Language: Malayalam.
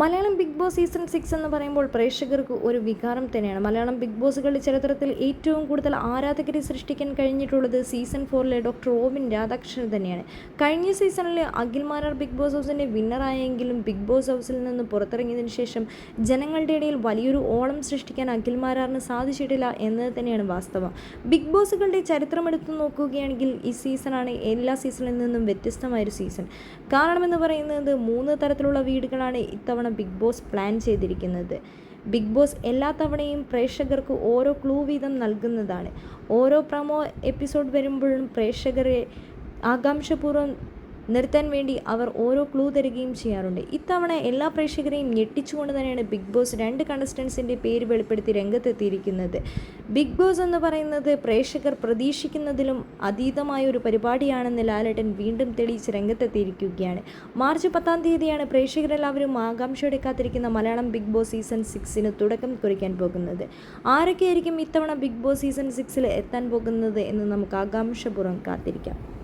Malayalam big boss season six എന്ന് പറയുമ്പോൾ പ്രേക്ഷകർക്ക് ഒരു വികാരം തന്നെയാണ്. മലയാളം ബിഗ് ബോസുകളുടെ ചരിത്രത്തിൽ ഏറ്റവും കൂടുതൽ ആരാധകരെ സൃഷ്ടിക്കാൻ കഴിഞ്ഞിട്ടുള്ളത് സീസൺ ഫോറിലെ ഡോക്ടർ ഓവിൻ രാധാകൃഷ്ണൻ തന്നെയാണ്. കഴിഞ്ഞ സീസണിലെ അഖിൽ മാരാർ ബിഗ് ബോസ് ഹൗസിന്റെ വിന്നറായെങ്കിലും ബിഗ് ബോസ് ഹൗസിൽ നിന്ന് പുറത്തിറങ്ങിയതിനു ശേഷം ജനങ്ങളുടെ ഇടയിൽ വലിയൊരു ഓളം സൃഷ്ടിക്കാൻ അഖിൽ മാരാറിന് സാധിച്ചിട്ടില്ല എന്നത് തന്നെയാണ് വാസ്തവം. ബിഗ് ബോസുകളുടെ ചരിത്രം എടുത്തു നോക്കുകയാണെങ്കിൽ ഈ സീസണാണ് എല്ലാ സീസണിൽ നിന്നും വ്യത്യസ്തമായൊരു സീസൺ കാരണമെന്ന് പറയുന്നത് മൂന്ന് തരത്തിലുള്ള വീടുകളാണ് ഇത്തവണ ബിഗ് ബോസ് പ്ലാൻ ചെയ്തിരിക്കുന്നത്. ബിഗ് ബോസ് എല്ലാ തവണയും പ്രേക്ഷകർക്ക് ഓരോ ക്ലൂ വീതം നൽകുന്നതാണ്. ഓരോ പ്രമോ എപ്പിസോഡ് വരുമ്പോഴും പ്രേക്ഷകരെ ആകാംക്ഷപൂർവം നിർത്താൻ വേണ്ടി അവർ ഓരോ ക്ലൂ തരികയും ചെയ്യാറുണ്ട്. ഇത്തവണ എല്ലാ പ്രേക്ഷകരെയും ഞെട്ടിച്ചുകൊണ്ട് തന്നെയാണ് ബിഗ് ബോസ് രണ്ട് കണ്ടസ്റ്റൻസിന്റെ പേര് വെളിപ്പെടുത്തി രംഗത്തെത്തിയിരിക്കുന്നത്. ബിഗ് ബോസ് എന്ന് പറയുന്നത് പ്രേക്ഷകർ പ്രതീക്ഷിക്കുന്നതിലും അതീതമായ ഒരു പരിപാടിയാണെന്ന് ലാലേട്ടൻ വീണ്ടും തെളിയിച്ച് രംഗത്തെത്തിയിരിക്കുകയാണ്. മാർച്ച് പത്താം തീയതിയാണ് പ്രേക്ഷകരെല്ലാവരും ആകാംക്ഷയോടെ കാത്തിരിക്കുന്ന മലയാളം ബിഗ് ബോസ് സീസൺ സിക്സിന് തുടക്കം കുറിക്കാൻ പോകുന്നത്. ആരൊക്കെയായിരിക്കും ഇത്തവണ ബിഗ് ബോസ് സീസൺ സിക്സിൽ എത്താൻ പോകുന്നത് എന്ന് നമുക്ക് ആകാംക്ഷപൂർവം കാത്തിരിക്കാം.